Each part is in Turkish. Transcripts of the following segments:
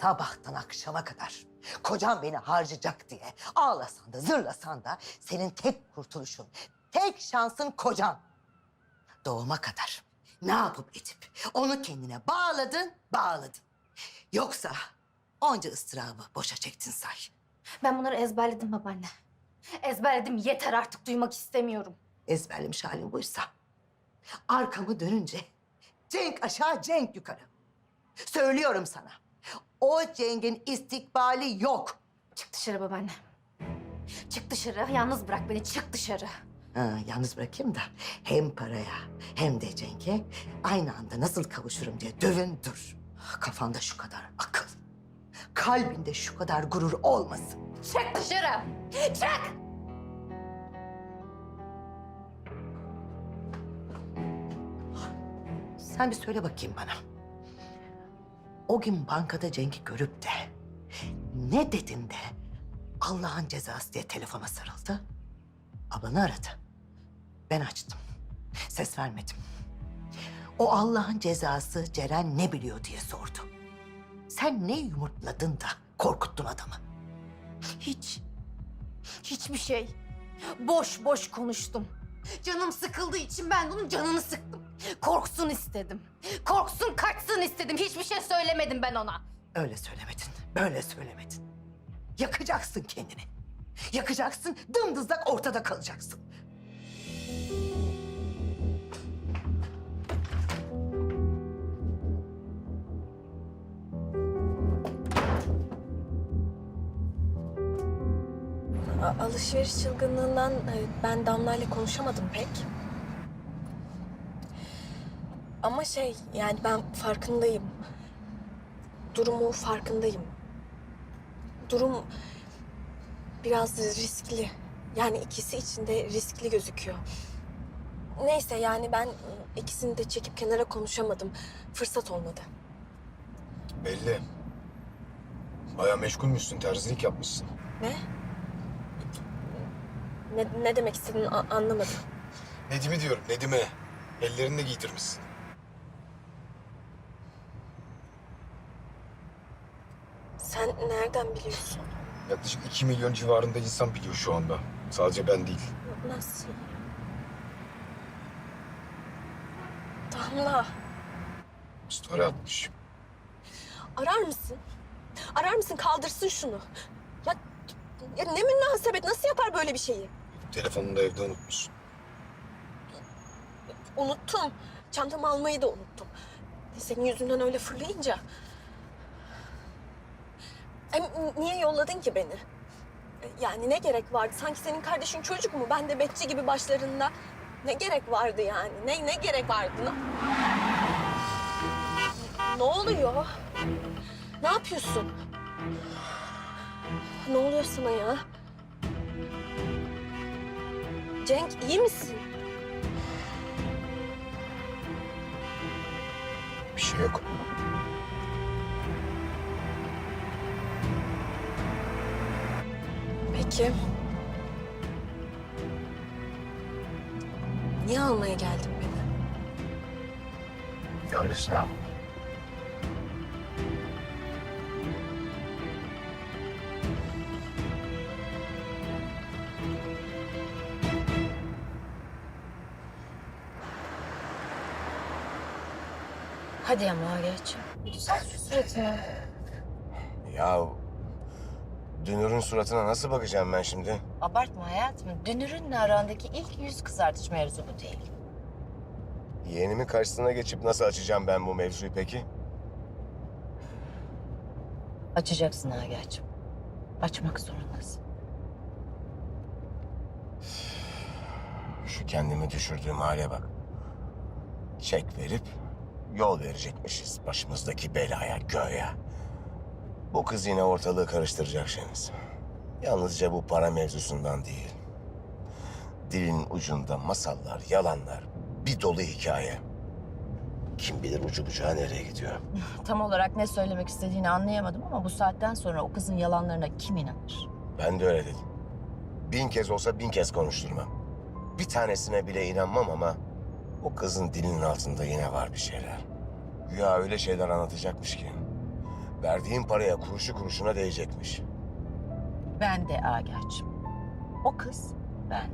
Sabahtan akşama kadar kocam beni harcayacak diye ağlasan da zırlasan da senin tek kurtuluşun, tek şansın kocan. Doğuma kadar ne yapıp edip onu kendine bağladın, bağladın. Yoksa onca ıstırabı boşa çektin say. Ben bunları ezberledim babaanne. Ezberledim yeter artık duymak istemiyorum. ezberlemiş halin buysa. Arkamı dönünce cenk aşağı cenk yukarı. Söylüyorum sana. O cengin istikbali yok. Çık dışarı babaanne. Çık dışarı. Yalnız bırak beni. Çık dışarı. Ha, yalnız bırakayım da hem paraya hem de cenge aynı anda nasıl kavuşurum diye dövün dur. Kafanda şu kadar akıl, kalbinde şu kadar gurur olmasın. Çık dışarı. Çık. Sen bir söyle bakayım bana. O gün bankada Cenk'i görüp de ne dedin de Allah'ın cezası diye telefona sarıldı. Ablanı aradı. Ben açtım. Ses vermedim. O Allah'ın cezası Ceren ne biliyor diye sordu. Sen ne yumurtladın da korkuttun adamı? Hiç. Hiçbir şey. Boş boş konuştum. Canım sıkıldığı için ben de onun canını sıktım. Korksun istedim. Korksun kaçsın istedim. Hiçbir şey söylemedim ben ona. Öyle söylemedin, böyle söylemedin. Yakacaksın kendini. Yakacaksın, dımdızlak ortada kalacaksın. Alışveriş çılgınlığından e, ben Damla ile konuşamadım pek. Ama şey yani ben farkındayım. Durumu farkındayım. Durum biraz riskli. Yani ikisi için de riskli gözüküyor. Neyse yani ben ikisini de çekip kenara konuşamadım. Fırsat olmadı. Belli. Baya meşgulmüşsün, terzilik yapmışsın. Ne? Ne, ne demek istediğini anlamadım. Nedim'i diyorum, Nedim'e. Ellerini de giydirmişsin. Sen nereden biliyorsun? Yaklaşık iki milyon civarında insan biliyor şu anda. Sadece ben değil. Nasıl? Damla, Story atmış. arar mısın? Arar mısın? Kaldırsın şunu. Ya, ya ne münasebet? Nasıl yapar böyle bir şeyi? Telefonunu da evde unutmuşsun. Unuttum. Çantamı almayı da unuttum. Senin yüzünden öyle fırlayınca. Hem niye yolladın ki beni? Yani ne gerek vardı? Sanki senin kardeşin çocuk mu? Ben de bekçi gibi başlarında. Ne gerek vardı yani? Ne ne gerek vardı? Ne, ne oluyor? Ne yapıyorsun? Ne oluyor sana ya? Cenk iyi misin? Bir şey yok. Peki. Niye almaya geldin beni? Öylesine. Hadi ama geç. Güzel suratını. Ya Dünür'ün suratına nasıl bakacağım ben şimdi? Abartma hayatım. Dünür'ünle arandaki ilk yüz kızartış mevzu bu değil. Yeğenimin karşısına geçip nasıl açacağım ben bu mevzuyu peki? Açacaksın Agah'cığım. Açmak zorundasın. Şu kendimi düşürdüğüm hale bak. Çek verip yol verecekmişiz başımızdaki belaya, göğe. Bu kız yine ortalığı karıştıracak Şeniz. Yalnızca bu para mevzusundan değil. Dilin ucunda masallar, yalanlar, bir dolu hikaye. Kim bilir ucu bucağı nereye gidiyor. Tam olarak ne söylemek istediğini anlayamadım ama bu saatten sonra o kızın yalanlarına kim inanır? Ben de öyle dedim. Bin kez olsa bin kez konuşturmam. Bir tanesine bile inanmam ama o kızın dilinin altında yine var bir şeyler. Ya öyle şeyler anlatacakmış ki. Verdiğin paraya kuruşu kuruşuna değecekmiş. Ben de Agah'cığım. O kız ben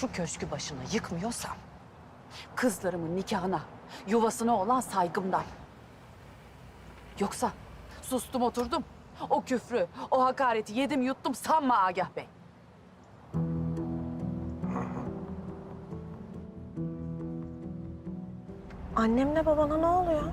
şu köşkü başına yıkmıyorsam kızlarımın nikahına, yuvasına olan saygımdan. Yoksa sustum oturdum. O küfrü, o hakareti yedim yuttum sanma Agah Bey. Annemle babana ne oluyor?